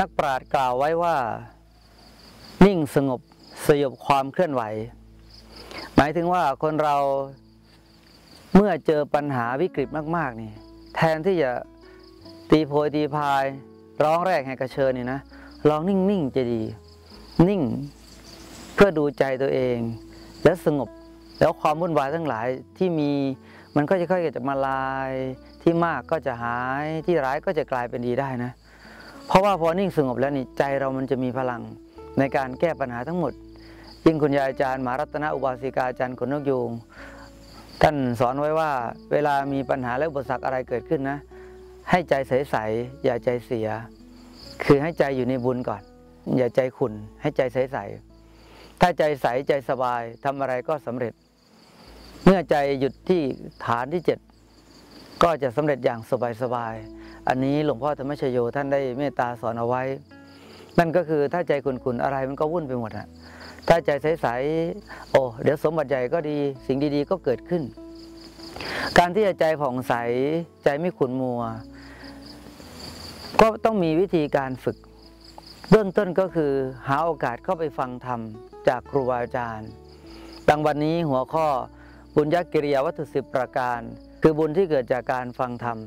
นักปราชญ์กล่าวไว้ว่า นิ่งสงบสยบความเคลื่อนไหว หมายถึงว่าคนเราเมื่อเจอปัญหาวิกฤตมาก ๆ นี่ แทนที่จะตีโพยตีพาย ร้องแรกให้กระเชิญนี่นะลองนิ่ง ๆ จะดี นิ่งเพื่อดูใจตัวเอง แล้วสงบแล้วความวุ่นวายทั้งหลายที่มีมันก็จะค่อยๆจะมาลายที่มากก็จะหายที่ร้ายก็จะกลายเป็นดีได้นะ เพราะว่าพอนิ่งสงบแล้วนี่ใจเรามันจะมีพลังในการแก้ปัญหาทั้งหมด ยิ่งคุณยายอาจารย์มหารัตนอุบาสิกาอาจารย์ขนนกยูงท่านสอนไว้ว่า เวลามีปัญหาและอุปสรรคอะไรเกิดขึ้นนะ ให้ใจใสๆอย่าใจเสีย คือให้ใจอยู่ในบุญก่อน อย่าใจขุนให้ใจใสๆถ้าใจใสใจสบายทำอะไรก็สำเร็จ เมื่อใจหยุดที่ฐานที่เจ็ดก็จะสำเร็จอย่างสบายๆ อันนี้หลวงพ่อธรรมชโยท่านได้เมตตาสอนเอาไว้ นั่นก็คือถ้าใจขุนๆอะไรมันก็วุ่นไปหมดอะถ้าใจใสๆโอ้เดี๋ยวสมบัติใหญ่ก็ดีสิ่งดีๆก็เกิดขึ้น การที่จะใจผ่องใสใจไม่ขุนมัว ก็ต้องมีวิธีการฝึก เบื้องต้นก็คือหาโอกาสเข้าไปฟังธรรมจากครูบาอาจารย์ดังวันนี้หัวข้อบุญญกิริยาวัตถุสิบประการ คือบุญที่เกิดจากการฟังธรรม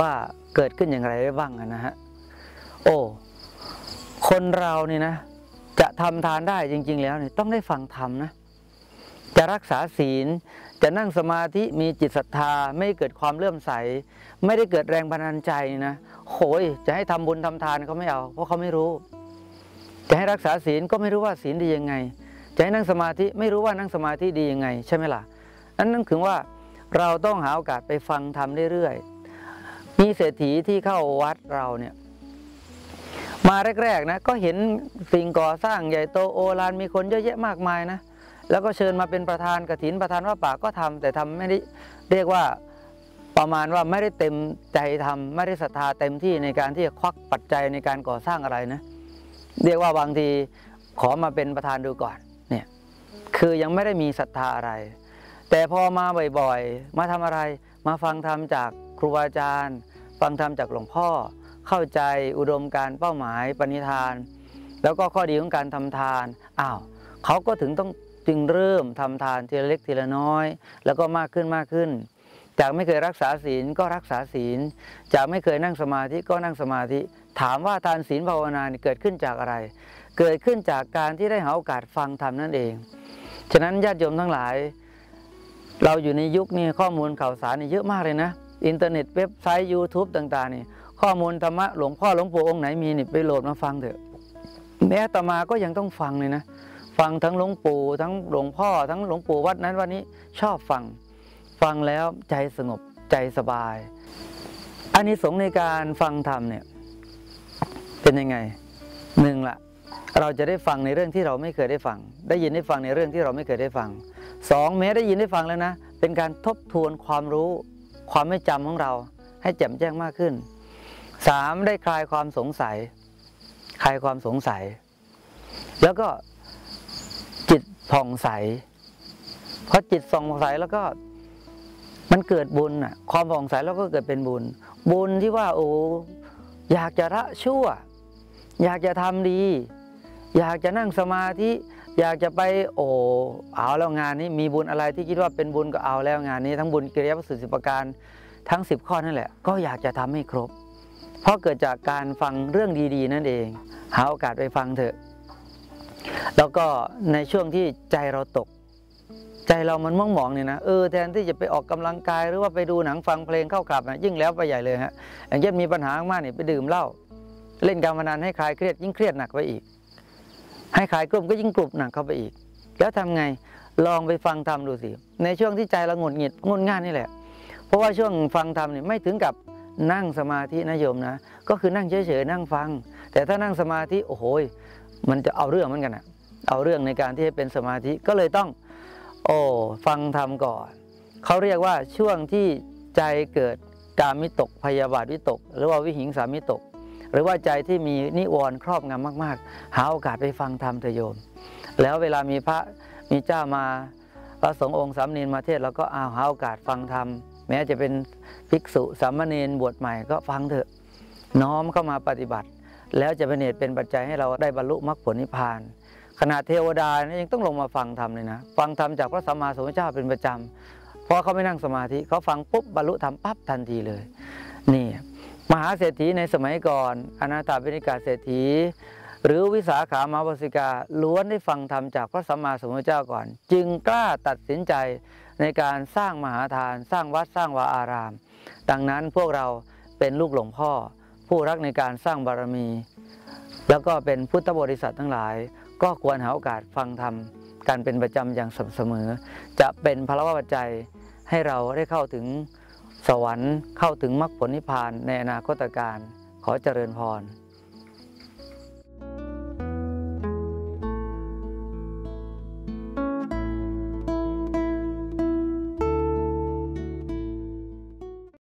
ว่าเกิดขึ้นอย่างไรได้บ้างนะฮะโอ้คนเรานี่นะ จะทำทานได้จริง ๆ แล้วเนี่ยต้องได้ฟังธรรมนะจะรักษาศีล จะนั่งสมาธิมีจิตศรัทธา ไม่เกิดความเลื่อมใส ไม่ได้เกิดแรงบันดาลใจนะโหยจะให้ทำบุญทำทานเขาไม่เอา เพราะเขาไม่รู้ จะให้รักษาศีลก็ไม่รู้ว่าศีลดียังไง จะให้นั่งสมาธิไม่รู้ว่านั่งสมาธิดียังไง ใช่ไหมล่ะนั่นนั่นคือว่าเราต้องหาโอกาสไปฟังทำเรื่อยๆ มีเศรษฐีที่เข้าวัดเราเนี่ย มาแรกๆนะก็เห็นสิ่งก่อสร้างใหญ่โตโอฬารมีคนเยอะแยะมากมายนะแล้วก็เชิญมาเป็นประธานกฐินประธานว่าป่าก็ทำแต่ทำไม่ได้เรียกว่าประมาณว่าไม่ได้เต็มใจทำไม่ได้ศรัทธาเต็มที่ในการที่จะควักปัจจัยในการก่อสร้างอะไรนะ เรียกว่าบางทีขอมาเป็นประธานดูก่อนเนี่ยคือยังไม่ได้มีศรัทธาอะไร แต่พอมาบ่อยๆ มาทำอะไรมาฟังธรรมจากครูบาอาจารย์ ฟังธรรมจากหลวงพ่อ เข้าใจอุดมการเป้าหมายปณิธาน แล้วก็ข้อดีของการทำทานอ้าวเขาก็ถึงต้องจึงเริ่มทำทานทีละเล็กทีละน้อย แล้วก็มากขึ้นมากขึ้น จากไม่เคยรักษาศีลก็รักษาศีล จากไม่เคยนั่งสมาธิก็นั่งสมาธิ ถามว่าทานศีลภาวนาเกิดขึ้นจากอะไร เกิดขึ้นจากการที่ได้หาโอกาสฟังธรรมนั่นเอง ฉะนั้นญาติโยมทั้งหลาย เราอยู่ในยุคนี้ข้อมูลข่าวสารนี่เยอะมากเลยนะ อินเทอร์เน็ตเว็บไซต์ YouTube ต่าง ๆ นี่ ข้อมูลธรรมะหลวงพ่อหลวงปู่องค์ไหนมีนี่ไปโหลดมาฟังเถอะแม้ตมาก็ยังต้องฟังเลยนะ ฟังทั้งหลวงปู่ทั้งหลวงพ่อทั้งหลวงปู่วัดนั้นวันนี้ชอบฟัง ฟังแล้วใจสงบใจสบายอันนี้สงในการฟังธรรมเนี่ยเป็นยังไงหนึ่งละเราจะได้ฟังในเรื่องที่เราไม่เคยได้ฟัง ได้ยินได้ฟังในเรื่องที่เราไม่เคยได้ฟังสองแม้ได้ยินได้ฟังแล้วนะ เป็นการทบทวนความรู้ ความไม่จำของเราให้แจ่มแจ้งมากขึ้นสามได้คลายความสงสัย คลายความสงสัย แล้วก็จิตผ่องใสพอจิตส่องใสแล้วก็มันเกิดบุญอะ ความผ่องใสแล้วก็เกิดเป็นบุญ บุญที่ว่าโอ้อยากจะละชั่ว อยากจะทำดี อยากจะนั่งสมาธิ อยากจะไปโอ้เอาแล้วงานนี้มีบุญอะไรที่คิดว่าเป็นบุญก็เอาแล้วงานนี้ทั้งบุญกิริยาสุสิประการทั้งสิบข้อนั่นแหละ ก็อยากจะทำให้ครบ เพราะเกิดจากการฟังเรื่องดีๆ นั่นเอง หาโอกาสไปฟังเถอะ แล้วก็ในช่วงที่ใจเราตก ใจเรามันม่วงหมองเนี่ยนะเออแทนที่จะไปออกกำลังกายหรือว่าไปดูหนังฟังเพลงเข้าคลับนะยิ่งแล้วไปใหญ่เลยฮะอย่างเช่นมีปัญหามากเนี่ยไปดื่มเหล้าเล่นการพนันให้คลายเครียดยิ่งเครียดหนักไปอีก ให้คลายกลุ่มก็ยิ่งกลุ่มหนักเข้าไปอีก แล้วทำไงลองไปฟังธรรมดูสิ ในช่วงที่ใจเราหงุดหงิดงุนง่านนี่แหละ เพราะว่าช่วงฟังธรรมเนี่ยไม่ถึงกับนั่งสมาธินะโยมนะ ก็คือนั่งเฉยๆนั่งฟัง แต่ถ้านั่งสมาธิโอ้โหมันจะเอาเรื่องเหมือนกันอะเอาเรื่องในการที่จะเป็นสมาธิก็เลยต้อง โอ้ฟังธรรมก่อนเขาเรียกว่าช่วงที่ใจเกิดกามิตกพยาบาทวิตก หรือว่าวิหิงสามิตก หรือว่าใจที่มีนิวรณ์ครอบงำมาก ๆ หาโอกาสไปฟังธรรมเถโยม แล้วเวลามีพระมีเจ้ามาพระสงฆ์องค์สามเณรมาเทศเราก็เอาหาโอกาสฟังธรรมแม้จะเป็นภิกษุสามเณรบวชใหม่ก็ฟังเถอะ น้อมเข้ามาปฏิบัติ แล้วจะเป็นเหตุเป็นปัจจัยให้เราได้บรรลุมรรคผลนิพพานขณะเทวดาเนี่ยยังต้องลงมาฟังธรรมเลยนะ ฟังธรรมจากพระสัมมาสัมพุทธเจ้าเป็นประจำเพราะเขาไม่นั่งสมาธิเขาฟังปุ๊บบรรลุธรรมปั๊บทันทีเลย นี่ มหาเศรษฐีในสมัยก่อนอนาถาบิณิกาเศรษฐี หรือวิสาขามาวสิกาล้วนได้ฟังธรรมจากพระสัมมาสัมพุทธเจ้าก่อน จึงกล้าตัดสินใจในการสร้างมหาทาน สร้างวัดสร้างวาอาราม ดังนั้นพวกเราเป็นลูกหลวงพ่อ ผู้รักในการสร้างบารมี แล้วก็เป็นพุทธบริษัททั้งหลาย ก็ควรหาโอกาสฟังธรรมกันเป็นประจำอย่างสม่ำเสมอ จะเป็นพลวัตปัจให้เราได้เข้าถึง สวรรค์เข้าถึงมรรคผลนิพพานในอนาคตการขอเจริญพร